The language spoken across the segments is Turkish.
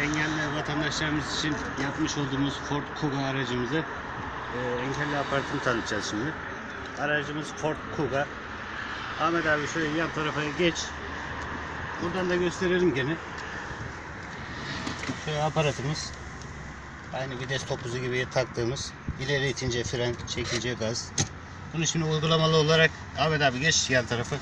engelli vatandaşlarımız için yapmış olduğumuz Ford Kuga aracımızı e, engelli apartını tanıtacağız şimdi. Aracımız Ford Kuga. Ahmet abi şöyle yan tarafa geç. Buradan da gösterelim gene. Şöyle aparatımız. Aynı vites topuzu gibi taktığımız. İleri itince fren, çekince gaz. Bunu şimdi uygulamalı olarak Ahmet abi geç yan tarafı.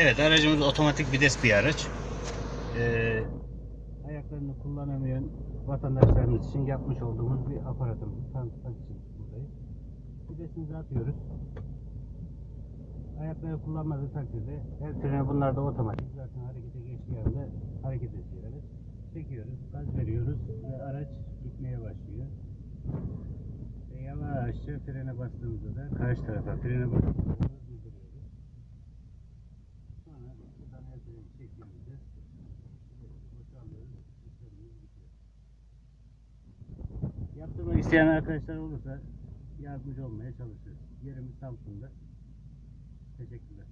Evet aracımız otomatik vites bir araç. Ee, ayaklarını kullanamayan vatandaşlarımız için yapmış olduğumuz bir aparatımızı tanıtmak için buradayız. Vitesimizi atıyoruz. Ayakları kullanmadığı takdirde her frene bunlar da otomatik. Zaten harekete geçtiği anda hareket ediyoruz. Çekiyoruz, gaz veriyoruz ve araç gitmeye başlıyor. Ve yavaşça frene bastığımızda da karşı tarafa frene bastığımızda el freni çektiğimizde. Yaptırmak isteyen arkadaşlar olursa yardımcı olmaya çalışırız. Yerimiz Samsun'da. Teşekkürler.